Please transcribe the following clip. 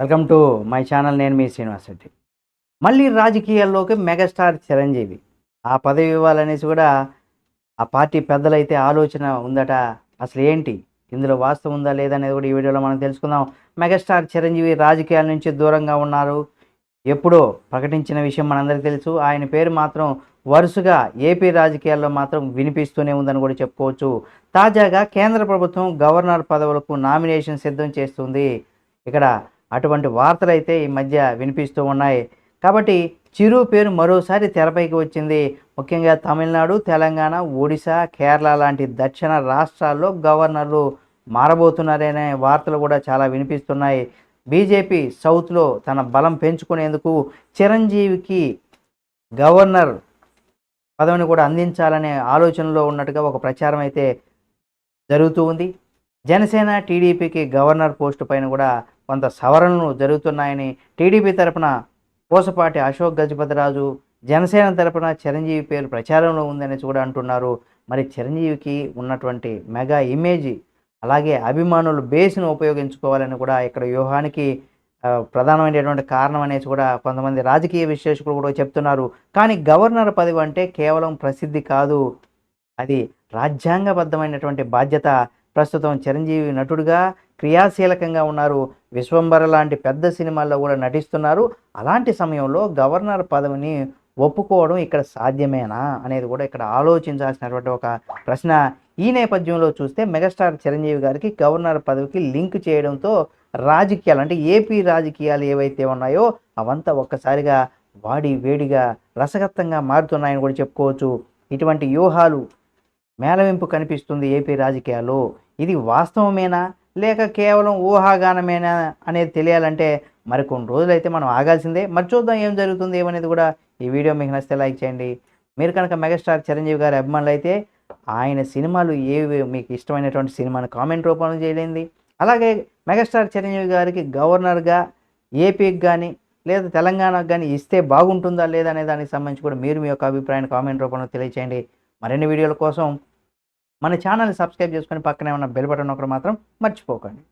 Welcome to my channel నేను మీ శ్రీనివాస్ రెడ్డి. మళ్ళీ రాజకీయాల్లోకి మెగాస్టార్ చిరంజీవి. ఆ పదవి ఇవ్వాలనేసి కూడా ఆ పార్టీ పెద్దలైతే ఆలోచన ఉందట. అసలు ఏంటి? ఇందులో వాస్తవం ఉందా లేదా అనేది కూడా ఈ వీడియోలో మనం తెలుసుకుందాం. మెగాస్టార్ చిరంజీవి రాజకీయాల నుంచి దూరంగా ఉన్నారు. ఎప్పుడో ప్రకటించిన విషయం మనందరికీ తెలుసు. ఆయన పేరు మాత్రం వరుసగా ఏపీ రాజకీయాల్లో మాత్రం వినిపిస్తూనే ఉందని కూడా చెప్పుకోవచ్చు. తాజాగా కేంద్ర ప్రభుత్వం గవర్నర్ పదవులకు నామినేషన్ సిద్ధం చేస్తుంది. ఇక్కడ అటువంటి వార్తలు అయితే ఈ మధ్య వినిపిస్తూ ఉన్నాయి. కాబట్టి చిరు పేరు మరోసారి తెరపైకి వచ్చింది. ముఖ్యంగా తమిళనాడు తెలంగాణ ఒడిశా కేరళ లాంటి దక్షిణ రాష్ట్రాల్లో గవర్నర్లు మారబోతున్నారనే వార్తలు కూడా చాలా వినిపిస్తున్నాయి. బీజేపీ సౌత్లో తన బలం పెంచుకునేందుకు చిరంజీవికి గవర్నర్ పదవిని కూడా అందించాలనే ఆలోచనలో ఉన్నట్టుగా ఒక ప్రచారం అయితే జరుగుతూ ఉంది. జనసేన టీడీపీకి గవర్నర్ పోస్టు పైన కూడా కొంత సవరణలు జరుగుతున్నాయని టీడీపీ తరపున కోసపాటి అశోక్ గజపతిరాజు జనసేన తరపున చిరంజీవి పేరు ప్రచారంలో ఉందని కూడా అంటున్నారు. మరి చిరంజీవికి ఉన్నటువంటి మెగా ఇమేజ్ అలాగే అభిమానులు బేస్ను ఉపయోగించుకోవాలని కూడా ఇక్కడ వ్యూహానికి ప్రధానమైనటువంటి కారణం అనేసి కూడా కొంతమంది రాజకీయ విశ్లేషకులు కూడా చెప్తున్నారు. కానీ గవర్నర్ పదవి అంటే కేవలం ప్రసిద్ధి కాదు. అది రాజ్యాంగబద్ధమైనటువంటి బాధ్యత. ప్రస్తుతం చిరంజీవి నటుడుగా క్రియాశీలకంగా ఉన్నారు. విశ్వంబర లాంటి పెద్ద సినిమాల్లో కూడా నటిస్తున్నారు. అలాంటి సమయంలో గవర్నర్ పదవిని ఒప్పుకోవడం ఇక్కడ సాధ్యమేనా అనేది కూడా ఇక్కడ ఆలోచించాల్సినటువంటి ఒక ప్రశ్న. ఈ నేపథ్యంలో చూస్తే మెగాస్టార్ చిరంజీవి గారికి గవర్నర్ పదవికి లింక్ చేయడంతో రాజకీయాలు అంటే ఏపీ రాజకీయాలు ఏవైతే ఉన్నాయో అవంతా ఒక్కసారిగా వాడి వేడిగా రసగత్తంగా మారుతున్నాయని కూడా చెప్పుకోవచ్చు. ఇటువంటి వ్యూహాలు మేళవింపు కనిపిస్తుంది ఏపీ రాజకీయాల్లో. ఇది వాస్తవమేనా? లేక కేవలం ఊహాగానమేనా అనేది తెలియాలంటే మరికొన్ని రోజులైతే మనం ఆగాల్సిందే. మరి చూద్దాం ఏం జరుగుతుంది ఏమనేది కూడా ఈ వీడియో మీకు నచ్చితే లైక్ చేయండి. మీరు కనుక మెగాస్టార్ చిరంజీవి గారి అభిమానులు అయితే ఆయన సినిమాలు ఏవి మీకు ఇష్టమైనటువంటి సినిమాను కామెంట్ రూపంలో చేయలేంది అలాగే మెగాస్టార్ చిరంజీవి గారికి గవర్నర్గా ఏపీకి కానీ లేదా తెలంగాణకు కానీ ఇస్తే బాగుంటుందా లేదా అనే దానికి సంబంధించి కూడా మీరు మీ యొక్క అభిప్రాయాన్ని కామెంట్ రూపంలో తెలియచేయండి. మరిన్ని వీడియోల కోసం మన ఛానల్ సబ్స్క్రైబ్ చేసుకొని పక్కనే ఉన్న బెల్ బటన్ ఒకరు మాత్రం మర్చిపోకండి.